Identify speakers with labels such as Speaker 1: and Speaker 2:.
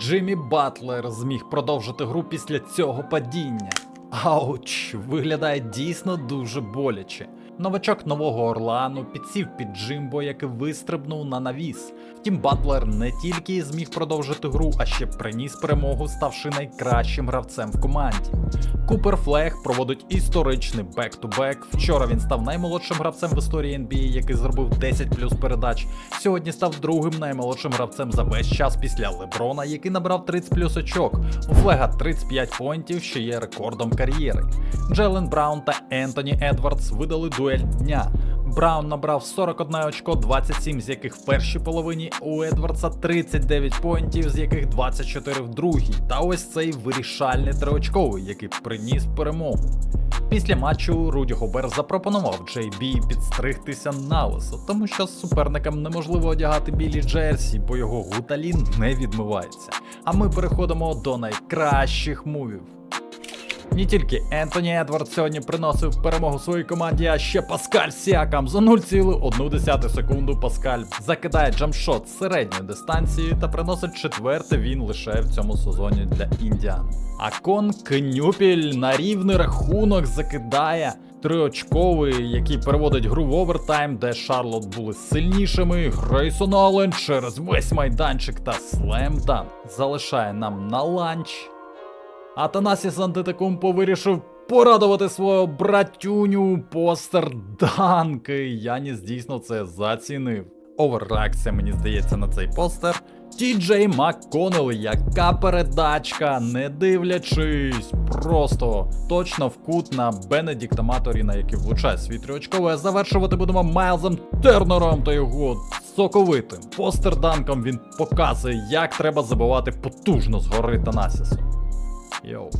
Speaker 1: Джиммі Батлер зміг продовжити гру після цього падіння. Ауч, виглядає дійсно дуже боляче. Новачок нового Орлану підсів під Джимбо, який вистрибнув на навіс. Втім, Батлер не тільки зміг продовжити гру, а ще приніс перемогу, ставши найкращим гравцем в команді. Купер Флег проводить історичний бек-ту-бек. Вчора він став наймолодшим гравцем в історії NBA, який зробив 10 плюс передач. Сьогодні став другим наймолодшим гравцем за весь час після Леброна, який набрав 30 плюс очок. У Флега 35 поінтів, що є рекордом кар'єри. Джелен Браун та Ентоні Едвардс видали дуель дня. Браун набрав 41 очко, 27 з яких в першій половині, у Едвардса 39 поінтів, з яких 24 в другій. Та ось цей вирішальний триочковий, який приніс перемогу. Після матчу Руді Гобер запропонував Джей Бі підстригтися на лисо, тому що з суперникам неможливо одягати білі джерсі, бо його гуталін не відмивається. А ми переходимо до найкращих мувів. Не тільки Ентоні Едвард сьогодні приносив перемогу своїй команді, а ще Паскаль Сіакам за 0,1 секунду Паскаль закидає джамшот з середньої дистанції та приносить четверте він лише в цьому сезоні для Індіан. А Кон Кнюпіль на рівний рахунок закидає триочковий, який переводить гру в овертайм, де Шарлот були сильнішими. Грейсон Аллен через весь майданчик та слемдан залишає нам на ланч. Атанасіс Антетекумпо вирішив порадувати свого братюню постер данки. Яніс дійсно це зацінив. Оверреакція, мені здається, на цей постер. Тіджей МакКоннелл, яка передачка, не дивлячись, просто точно в кут на Бенедікта Маторіна, який влучає свій триочковий, а завершувати будемо Майлзом Тернером та його соковитим. Постер данком він показує, як треба забивати потужно згори Танасісу. Yo.